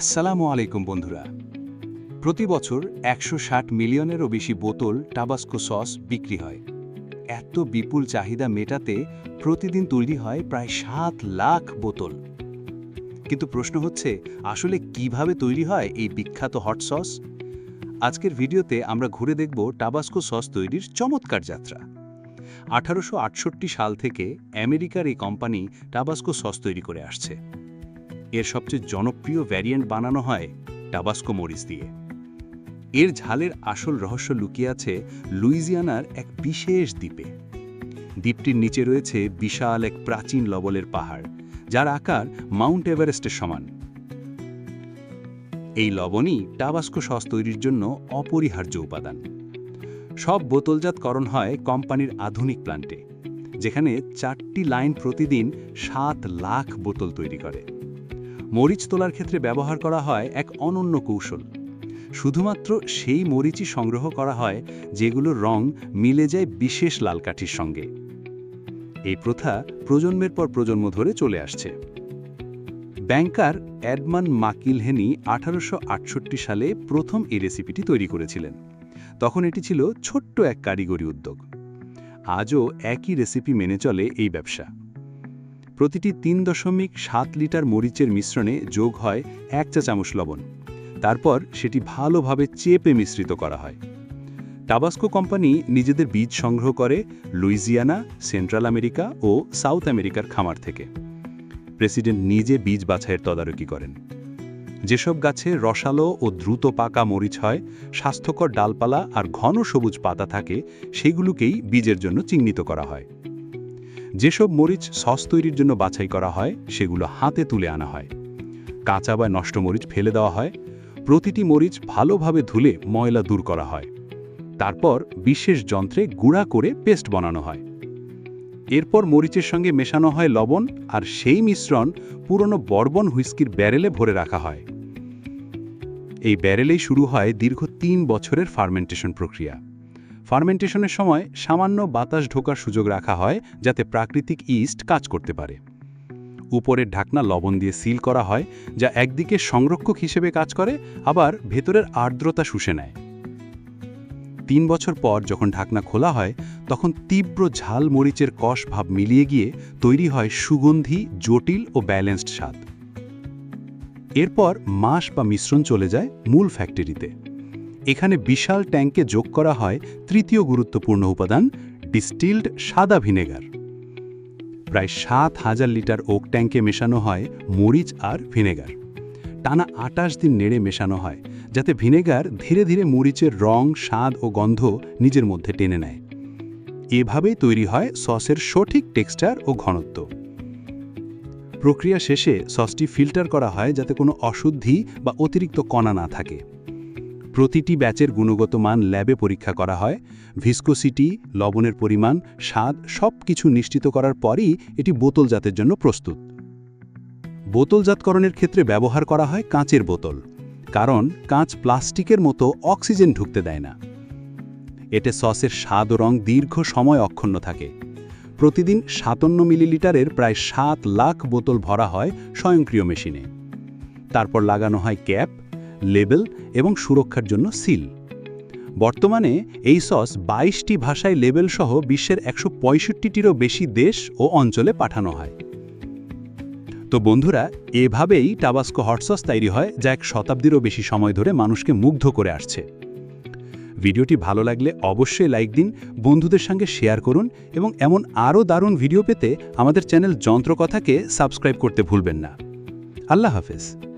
আসসালামু আলাইকুম বন্ধুরা। প্রতি বছর একশো ষাট মিলিয়নেরও বেশি বোতল টাবাস্কো সস বিক্রি হয়। এত বিপুল চাহিদা মেটাতে প্রতিদিন তৈরি হয় প্রায় সাত লাখ বোতল। কিন্তু প্রশ্ন হচ্ছে, আসলে কীভাবে তৈরি হয় এই বিখ্যাত হট সস আজকের ভিডিওতে আমরা ঘুরে দেখব টাবাস্কো সস তৈরির চমৎকার যাত্রা। আঠারোশো আটষট্টি সাল থেকে আমেরিকার এই কোম্পানি টাবাস্কো সস তৈরি করে আসছে। এর সবচেয়ে জনপ্রিয় ভ্যারিয়েন্ট বানানো হয় টাবাস্কো মরিচ দিয়ে। এর ঝালের আসল রহস্য লুকিয়ে আছে লুইজিয়ানার এক বিশেষ দ্বীপে। দ্বীপটির নিচে রয়েছে বিশাল এক প্রাচীন লবলের পাহাড়, যার আকার মাউন্ট এভারেস্টের সমান। এই লবণই টাবাস্কো সস তৈরির জন্য অপরিহার্য উপাদান। সব বোতলজাতকরণ হয় কোম্পানির আধুনিক প্ল্যান্টে যেখানে চারটি লাইন প্রতিদিন সাত লাখ বোতল তৈরি করে। মরিচ তোলার ক্ষেত্রে ব্যবহার করা হয় এক অনন্য কৌশল। শুধুমাত্র সেই মরিচই সংগ্রহ করা হয় যেগুলোর রং মিলে যায় বিশেষ লাল কাঠির সঙ্গে। এই প্রথা প্রজন্মের পর প্রজন্ম ধরে চলে আসছে। ব্যাংকার অ্যাডমান মাকিলহেনি আঠারোশো আটষট্টি সালে প্রথম এই রেসিপিটি তৈরি করেছিলেন। তখন এটি ছিল ছোট্ট এক কারিগরি উদ্যোগ। আজও একই রেসিপি মেনে চলে এই ব্যবসা। প্রতিটি তিন দশমিক সাত লিটার মরিচের মিশ্রণে যোগ হয় এক চা চামচ লবণ। তারপর সেটি ভালোভাবে চেপে মিশ্রিত করা হয়। টাবাস্কো কোম্পানি নিজেদের বীজ সংগ্রহ করে লুইজিয়ানা, সেন্ট্রাল আমেরিকা ও সাউথ আমেরিকার খামার থেকে। প্রেসিডেন্ট নিজে বীজ বাছাইয়ের তদারকি করেন। যেসব গাছে রসালো ও দ্রুত পাকা মরিচ হয়, স্বাস্থ্যকর ডালপালা আর ঘন সবুজ পাতা থাকে, সেগুলোকেই বীজের জন্য চিহ্নিত করা হয়। যেসব মরিচ সস তৈরির জন্য বাছাই করা হয়, সেগুলো হাতে তুলে আনা হয়। কাঁচা বা নষ্ট মরিচ ফেলে দেওয়া হয়। প্রতিটি মরিচ ভালোভাবে ধুলে ময়লা দূর করা হয়। তারপর বিশেষ যন্ত্রে গুঁড়া করে পেস্ট বানানো হয়। এরপর মরিচের সঙ্গে মেশানো হয় লবণ আর সেই মিশ্রণ পুরনো বর্বন হুইস্কির ব্যারেলে ভরে রাখা হয়। এই ব্যারেলেই শুরু হয় দীর্ঘ তিন বছরের ফার্মেন্টেশন প্রক্রিয়া। ফার্মেন্টেশনের সময় সামান্য বাতাস ঢোকার সুযোগ রাখা হয় যাতে প্রাকৃতিক ইস্ট কাজ করতে পারে। উপরের ঢাকনা লবণ দিয়ে সিল করা হয়, যা একদিকে সংরক্ষক হিসেবে কাজ করে, আবার ভেতরের আর্দ্রতা শুষে নেয়। তিন বছর পর যখন ঢাকনা খোলা হয়, তখন তীব্র ঝাল মরিচের কষ ভাব মিলিয়ে গিয়ে তৈরি হয় সুগন্ধি, জটিল ও ব্যালেন্সড স্বাদ। এরপর মাস বা মিশ্রণ চলে যায় মূল ফ্যাক্টরিতে। এখানে বিশাল ট্যাঙ্কে যোগ করা হয় তৃতীয় গুরুত্বপূর্ণ উপাদান, ডিস্টিল্ড সাদা ভিনেগার। প্রায় সাত হাজার লিটার ওক ট্যাঙ্কে মেশানো হয় মরিচ আর ভিনেগার। টানা আটাশ দিন নেড়ে মেশানো হয়, যাতে ভিনেগার ধীরে ধীরে মরিচের রং, স্বাদ ও গন্ধ নিজের মধ্যে টেনে নেয়। এভাবেই তৈরি হয় সসের সঠিক টেক্সচার ও ঘনত্ব। প্রক্রিয়া শেষে সসটি ফিল্টার করা হয় যাতে কোনো অশুদ্ধি বা অতিরিক্ত কণা না থাকে। প্রতিটি ব্যাচের গুণগত মান ল্যাবে পরীক্ষা করা হয়, ভিসকোসিটি, লবণের পরিমাণ, স্বাদ সব কিছু নিশ্চিত করার পরই এটি বোতলজাতের জন্য প্রস্তুত। বোতলজাতকরণের ক্ষেত্রে ব্যবহার করা হয় কাঁচের বোতল, কারণ কাঁচ প্লাস্টিকের মতো অক্সিজেন ঢুকতে দেয় না। এতে সসের স্বাদ ও রং দীর্ঘ সময় অক্ষুণ্ণ থাকে। প্রতিদিন সাতান্ন মিলিলিটারের প্রায় সাত লাখ বোতল ভরা হয় স্বয়ংক্রিয় মেশিনে। তারপর লাগানো হয় ক্যাপ লেবেল এবং সুরক্ষার জন্য সিল। বর্তমানে এই সস বাইশটি ভাষায় লেবেল সহ বিশ্বের একশো পঁয়ষট্টিটিরও বেশি দেশ ও অঞ্চলে পাঠানো হয়। তো বন্ধুরা, এভাবেই টাবাস্কো হট সস তৈরি হয়, যা এক শতাব্দীরও বেশি সময় ধরে মানুষকে মুগ্ধ করে আসছে। ভিডিওটি ভালো লাগলে অবশ্যই লাইক দিন, বন্ধুদের সঙ্গে শেয়ার করুন এবং এমন আরও দারুণ ভিডিও পেতে আমাদের চ্যানেল যন্ত্রকথাকে সাবস্ক্রাইব করতে ভুলবেন না। আল্লাহ হাফেজ।